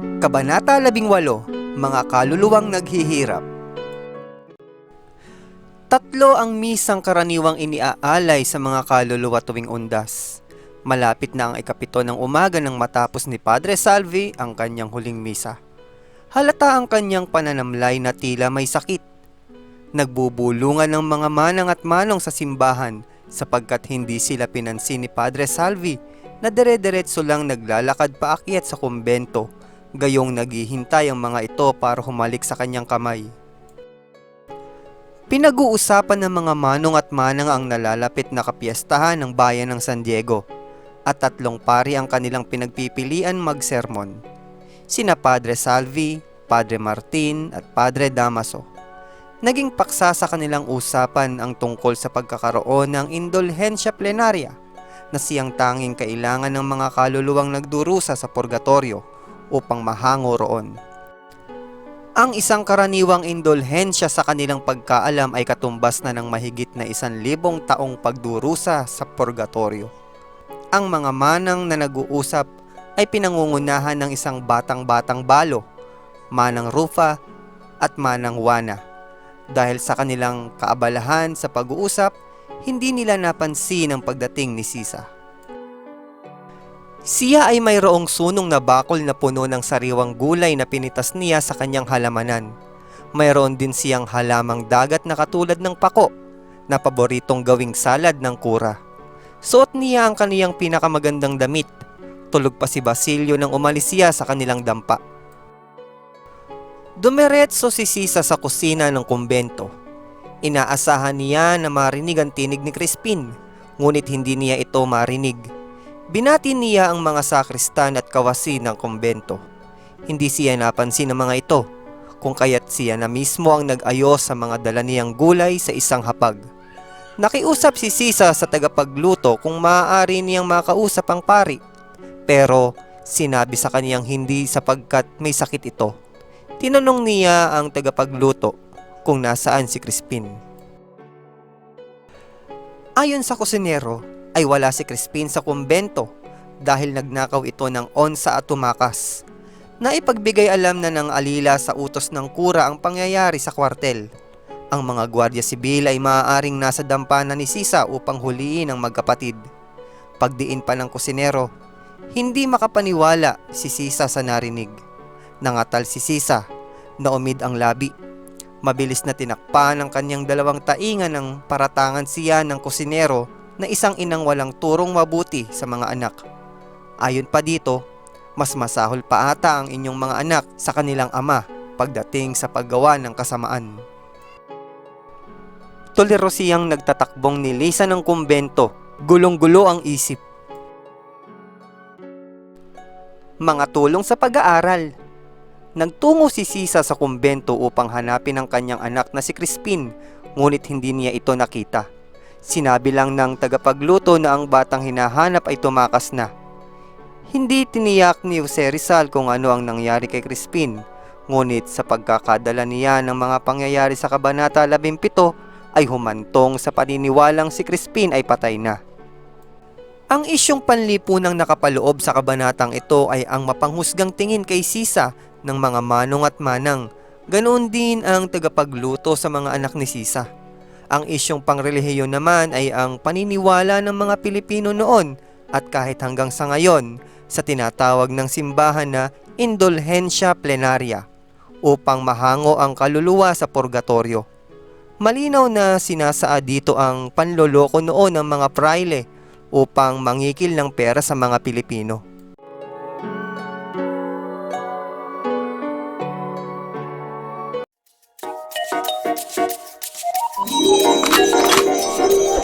Kabanata 18, Mga kaluluwang naghihirap. Tatlo ang misang karaniwang iniaalay sa mga kaluluwa tuwing undas. Malapit na ang ikapito ng umaga nang matapos ni Padre Salvi ang kanyang huling misa. Halata ang kanyang pananamlay na tila may sakit. Nagbubulungan ng mga manang at manong sa simbahan sapagkat hindi sila pinansin ni Padre Salvi na dere-deretso lang naglalakad paakyat sa kumbento gayong naghihintay ang mga ito para humalik sa kanyang kamay. Pinag-uusapan ng mga manong at manang ang nalalapit na kapiyastahan ng bayan ng San Diego at tatlong pari ang kanilang pinagpipilian magsermon. Sina Padre Salvi, Padre Martin at Padre Damaso. Naging paksa sa kanilang usapan ang tungkol sa pagkakaroon ng indulhensya plenarya na siyang tanging kailangan ng mga kaluluwang nagdurusa sa purgatorio upang mahango roon. Ang isang karaniwang indulhensya sa kanilang pagkaalam ay katumbas na ng mahigit na isan libong taong pagdurusa sa purgatorio. Ang mga manang na nag-uusap ay pinangungunahan ng isang batang-batang balo, manang Rufa at manang Wana. Dahil sa kanilang kaabalahan sa pag-uusap, hindi nila napansin ang pagdating ni Sisa. Siya ay mayroong sunong na bakol na puno ng sariwang gulay na pinitas niya sa kanyang halamanan. Mayroon din siyang halamang dagat na katulad ng pako na paboritong gawing salad ng kura. Suot niya ang kaniyang pinakamagandang damit. Tulog pa si Basilio nang umalis siya sa kanilang dampa. Dumiretso si Sisa sa kusina ng kumbento. Inaasahan niya na marinig ang tinig ni Crispin, ngunit hindi niya ito marinig. Binati niya ang mga sakristan at kawasi ng kumbento. Hindi siya napansin ng mga ito, kung kaya't siya na mismo ang nag-ayos sa mga dala niyang gulay sa isang hapag. Nakiusap si Sisa sa tagapagluto kung maaari niyang makausap ang pari. Pero sinabi sa kaniyang hindi sapagkat may sakit ito. Tinanong niya ang tagapagluto kung nasaan si Crispin. Ayon sa kusinero, ay wala si Crispin sa kumbento dahil nagnakaw ito ng onsa at tumakas. Naipagbigay alam na ng alila sa utos ng kura ang pangyayari sa kwartel. Ang mga gwardiya sibil ay maaaring nasa dampanan ni Sisa upang huliin ang magkapatid. Pagdiin pa ng kusinero, hindi makapaniwala si Sisa sa narinig. Nangatal si Sisa, naumid ang labi. Mabilis na tinakpan ng kanyang dalawang taingan ng paratangan siya ng kusinero na isang inang walang turong mabuti sa mga anak. Ayon pa dito, mas masahol pa ata ang inyong mga anak sa kanilang ama pagdating sa paggawa ng kasamaan. Tolero siyang nagtatakbong nilisa ng kumbento, gulong-gulo ang isip. Mga tulong sa pag-aaral. Nagtungo si Sisa sa kumbento upang hanapin ang kanyang anak na si Crispin, ngunit hindi niya ito nakita. Sinabi lang ng tagapagluto na ang batang hinahanap ay tumakas na. Hindi tiniyak ni Jose Rizal kung ano ang nangyari kay Crispin, ngunit sa pagkakadala niya ng mga pangyayari sa Kabanata 17 ay humantong sa paniniwalang si Crispin ay patay na. Ang isyong panlipunang nakapaloob sa kabanatang ito ay ang mapanghusgang tingin kay Sisa ng mga manong at manang. Ganoon din ang tagapagluto sa mga anak ni Sisa. Ang isyong pangrelihiyon naman ay ang paniniwala ng mga Pilipino noon at kahit hanggang sa ngayon sa tinatawag ng simbahan na indulhensya plenarya upang mahango ang kaluluwa sa purgatorio. Malinaw na sinasaad dito ang panloloko noon ng mga praile upang mangikil ng pera sa mga Pilipino.